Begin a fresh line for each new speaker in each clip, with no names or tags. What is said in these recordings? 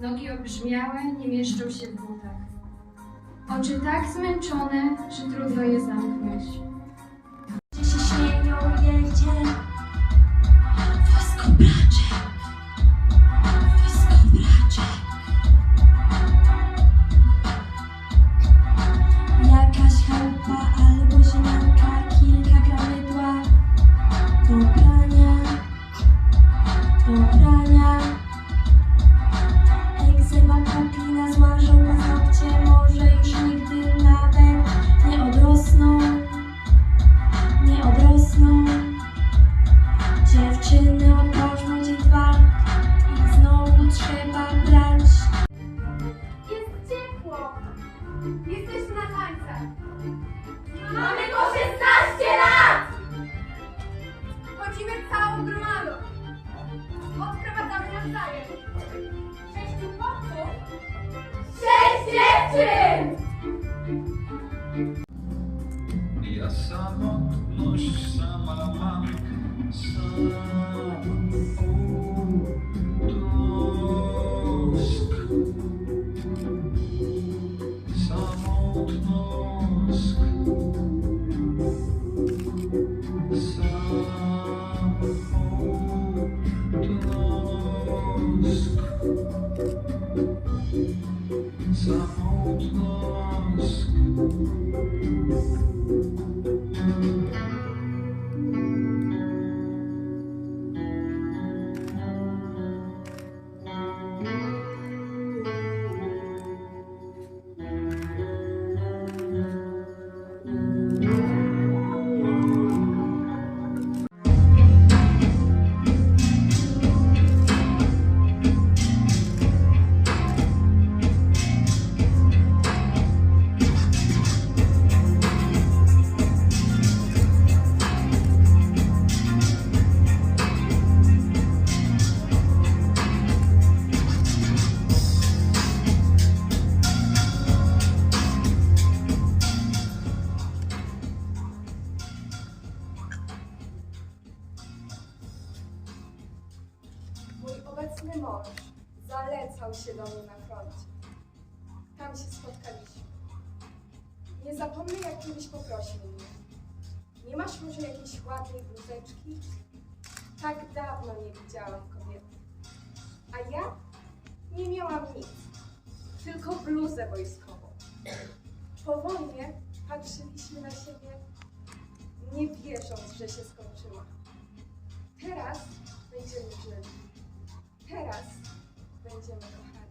Nogi obrzmiałe, nie mieszczą się w butach. Oczy tak zmęczone, że trudno je zamknąć.
Gdzie się śniegą jedzie
Jesteśmy na tańcach. Mamy po 16 lat! Chodzimy całą gromadą. Odprowadzamy nawzajem. Sześciu chłopców. Sześć dziewczyn!
old
mosque. Obecny mąż zalecał się do mnie na froncie. Tam się spotkaliśmy. Nie zapomnę, jak kiedyś poprosił mnie. Nie masz może jakiejś ładnej bluzeczki? Tak dawno nie widziałam kobiety. A ja nie miałam nic, tylko bluzę wojskową. Po wojnie patrzyliśmy na siebie, nie wierząc, że się skończyła. Teraz będziemy żyli. Teraz będziemy kochani.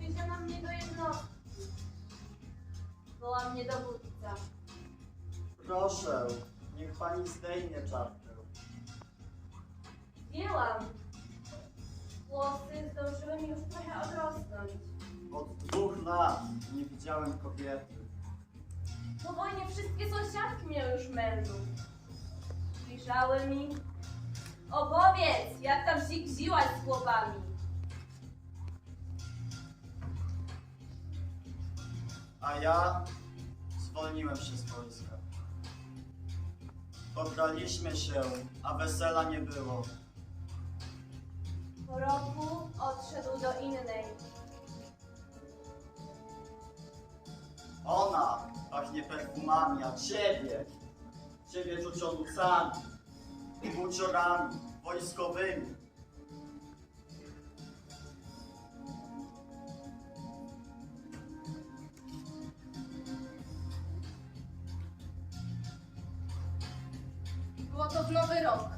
Wieziona mnie do jednostki. Woła mnie dowódca.
Proszę, niech pani zdejmie czapkę.
Zdjęłam. Włosy zdążyły mi już trochę odrosnąć.
Od dwóch lat nie widziałem kobiety.
Po wojnie wszystkie sąsiadki miały już mężów. Piszały mi. Opowiedz, jak tam się gziłaś z chłopami.
A ja zwolniłem się z wojska. Pobraliśmy się, a wesela nie było. Pachnie perfumami, a ciebie, ciebie czuć onucami, buciorami, wojskowymi.
Było to w nowy rok.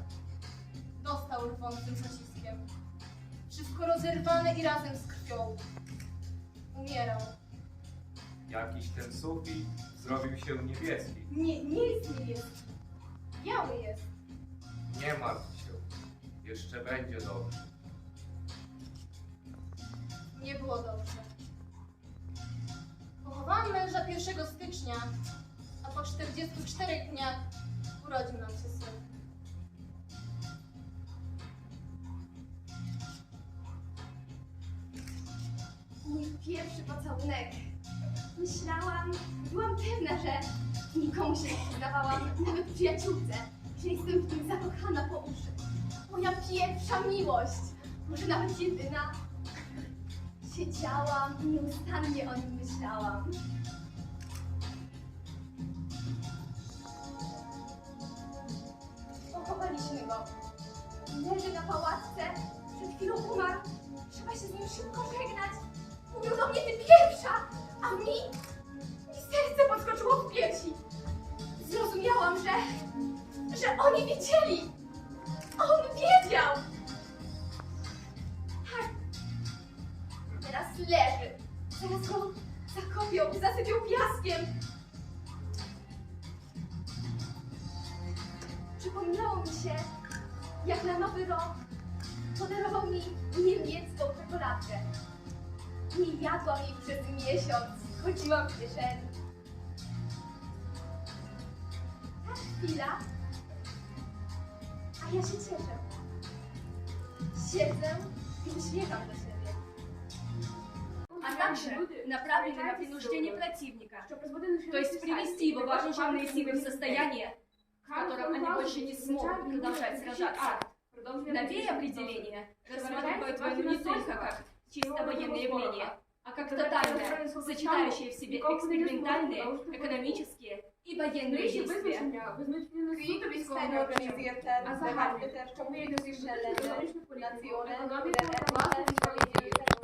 Dostał rwącym pociskiem. Wszystko rozerwane i razem z krwią. Umierał.
Jakiś ten sufit zrobił się niebieski.
Nie, nic nie jest. Biały jest.
Nie martw się, jeszcze będzie dobrze.
Nie było dobrze. Pochowałam męża 1 stycznia, a po 44 dniach urodził nam się syn.
Pierwszy pocałunek. Myślałam, byłam pewna, że nikomu się nie przyznawałam, nawet przyjaciółce, że jestem w nim zakochana po uszy. Moja pierwsza miłość, może nawet jedyna. Siedziałam i nieustannie o nim myślałam. Pochowaliśmy go. Leży na pałatce, przed chwilą umarł. Trzeba się z nim szybko żegnać. Go zakopią i zasypią piaskiem. Przypomniało mi się, jak na nowy rok podarował mi niemiecką czekoladkę. Nie jadłam jej przez miesiąc, chodziłam w kieszeni. Ta chwila, a ja się cieszę. Siedzę i uśmiecham do siebie.
а также направлены на принуждение противника, то есть привести его вооруженные силы в состояние, в котором они больше не смогут продолжать сражаться. Новее определение рассматривает войну не только как чисто военное явление, а как тотальное, сочетающее в себе экспериментальные, экономические и военные действия.
Kwitu wійськової організує термін загальний терчом націоне, Cicero definía Perico a diferencias sociales.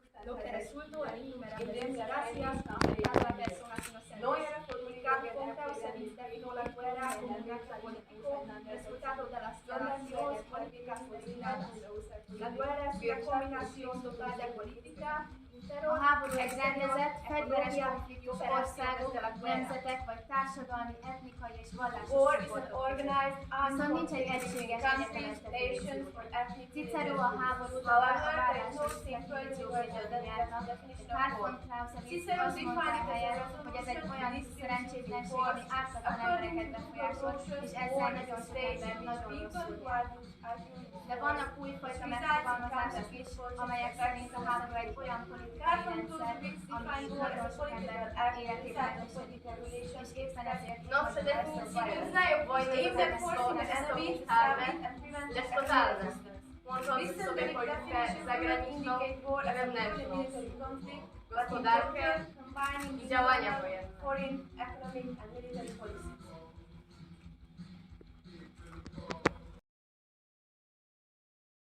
lo que resulta en innumerables desgracias a las personas inocentes. Cada contra se definió la guerra como un acto político, resultado de las relaciones políticas coordinadas. La guerra es una combinación total de política,
A háború egy rendezett, fegyveres konfliktus országok, nemzetek társadalmi, etnikai és vallási
War is an organized armed
Viszont nincs egy egységes
countries,
egyetemes
nations,
definició.
or ethnic
Cicero a háborút a vállások
Cicero defined
hogy ez egy olyan szerencsétlenség, ami ártatlan embereket befolyásol, és ezzel nagyon ember nagyon rosszul. De vannak újfajta megfogalmazások is, amelyek szerint a háború egy olyan politikai rendszer, ami nagyon sok ember életét ezért
Nowsze definicje nie znają wojny i forcing the enemy army lecz totalne. Łączące w sobie politykę zagraniczną i wewnętrzną, gospodarkę i działania wojenne.